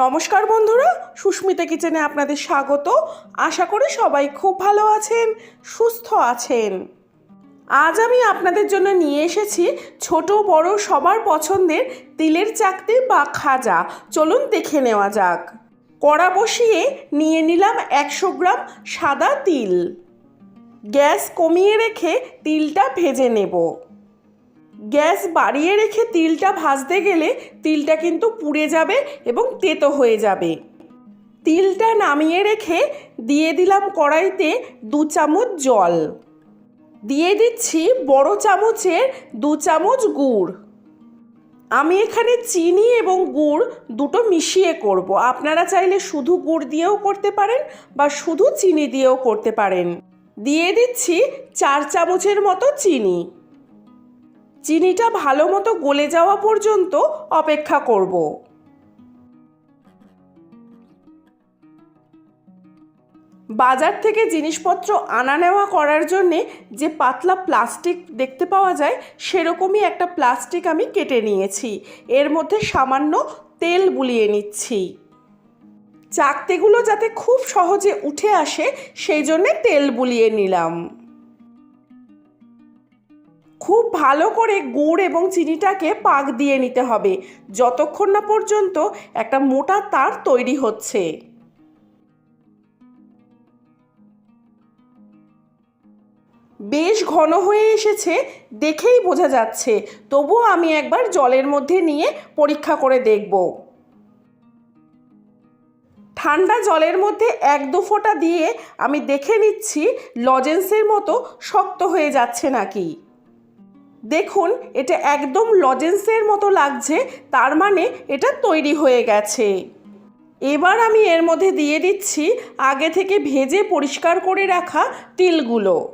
নমস্কার বন্ধুরা, সুস্মিতা কিচেনে আপনাদের স্বাগত। আশা করি সবাই খুব ভালো আছেন, সুস্থ আছেন। আজ আমি আপনাদের জন্য নিয়ে এসেছি ছোট বড় সবার পছন্দের তিলের চাকতি বা খাজা। চলুন দেখে নেওয়া যাক। কড়া বসিয়ে নিয়ে নিলাম একশো গ্রাম সাদা তিল। গ্যাস কমিয়ে রেখে তিলটা ভেজে নেব। গ্যাস বাড়িয়ে রেখে তিলটা ভাজতে গেলে তিলটা কিন্তু পুড়ে যাবে এবং তেতো হয়ে যাবে। তিলটা নামিয়ে রেখে দিয়ে দিলাম কড়াইতে দু চামচ জল। দিয়ে দিচ্ছি বড় চামচের দু চামচ গুড়। আমি এখানে চিনি এবং গুড় দুটো মিশিয়ে করব। আপনারা চাইলে শুধু গুড় দিয়েও করতে পারেন বা শুধু চিনি দিয়েও করতে পারেন। দিয়ে দিচ্ছি চার চামচের মতো চিনি। চিনিটা ভালো মতো গলে যাওয়া পর্যন্ত অপেক্ষা করব। বাজার থেকে জিনিসপত্র আনা নেওয়া করার জন্যে যে পাতলা প্লাস্টিক দেখতে পাওয়া যায়, সেরকমই একটা প্লাস্টিক আমি কেটে নিয়েছি। এর মধ্যে সামান্য তেল বুলিয়ে নিচ্ছি। চাকতিগুলো যাতে খুব সহজে উঠে আসে, সেই জন্যে তেল বুলিয়ে নিলাম। খুব ভালো করে গুড় এবং চিনিটাকে পাক দিয়ে নিতে হবে। যতক্ষণ না পর্যন্ত একটা মোটা তার তৈরি হচ্ছে। বেশ ঘন হয়ে এসেছে, দেখেই বোঝা যাচ্ছে। তবুও আমি একবার জলের মধ্যে নিয়ে পরীক্ষা করে দেখব। ঠান্ডা জলের মধ্যে এক দু ফোঁটা দিয়ে আমি দেখে নিচ্ছি, লজেন্সের মতো শক্ত হয়ে যাচ্ছে নাকি। দেখুন, এটা একদম লজেন্সের মতো লাগছে, তার মানে এটা তৈরি হয়ে গেছে। এবার আমি এর মধ্যে দিয়ে দিচ্ছি আগে থেকে ভেজে পরিষ্কার করে রাখা তিলগুলো।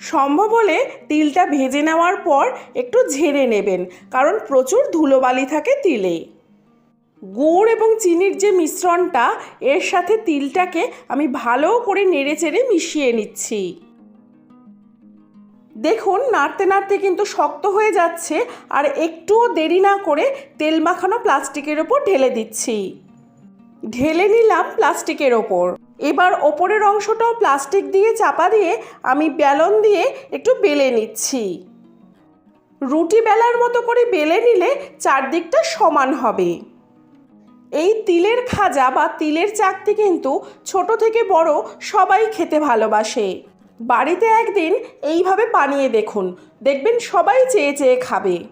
সম্ভব হলে তিলটা ভেজে নেওয়ার পর একটু ঝেড়ে নেবেন, কারণ প্রচুর ধুলোবালি থাকে তিলে। গুড় এবং চিনির যে মিশ্রণটা, এর সাথে তিলটাকে আমি ভালো করে নেড়ে চেড়ে মিশিয়ে নিচ্ছি। দেখুন, নাড়তে নাড়তে কিন্তু শক্ত হয়ে যাচ্ছে আর একটুও দেরি না করে তেল মাখানো প্লাস্টিকের ওপর ঢেলে দিচ্ছি। ঢেলে নিলাম প্লাস্টিকের ওপর। এবার ওপরের অংশটাও প্লাস্টিক দিয়ে চাপা দিয়ে আমি বেলন দিয়ে একটু বেলে নিচ্ছি। রুটি বেলার মতো করে বেলে নিলে চারদিকটা সমান হবে। এই তিলের খাজা বা তিলের চাকতি কিন্তু ছোট থেকে বড় সবাই খেতে ভালোবাসে। বাড়িতে একদিন এইভাবে বানিয়ে দেখুন। দেখবেন সবাই চেয়ে চেয়ে খাবে।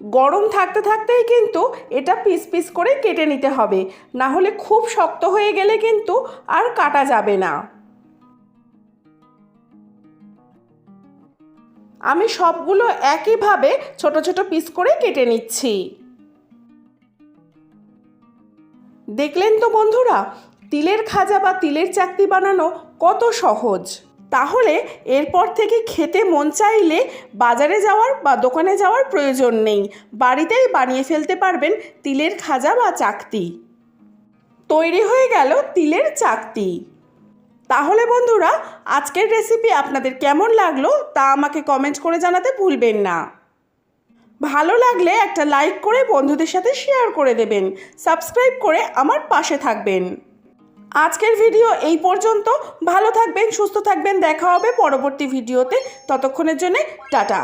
গরম থাকতে থাকতেই কিন্তু এটা পিস পিস করে কেটে নিতে হবে। না হলে খুব শক্ত হয়ে গেলে কিন্তু আর কাটা যাবে না। আমি সবগুলো একইভাবে ছোট ছোট পিস করে কেটে নিচ্ছি। দেখলেন তো বন্ধুরা, তিলের খাজা বা তিলের চাকতি বানানো কত সহজ। তাহলে এরপর থেকে খেতে মন চাইলে বাজারে যাওয়ার বা দোকানে যাওয়ার প্রয়োজন নেই। বাড়িতেই বানিয়ে ফেলতে পারবেন তিলের খাজা বা চাকতি। তৈরি হয়ে গেল তিলের চাকতি। তাহলে বন্ধুরা, আজকের রেসিপি আপনাদের কেমন লাগল তা আমাকে কমেন্ট করে জানাতে ভুলবেন না। ভালো লাগলে একটা লাইক করে বন্ধুদের সাথে শেয়ার করে দেবেন। সাবস্ক্রাইব করে আমার পাশে থাকবেন। আজকের ভিডিও এই পর্যন্ত। ভালো থাকবেন, সুস্থ থাকবেন। দেখা হবে পরবর্তী ভিডিওতে। ততক্ষণের জন্যে টাটা।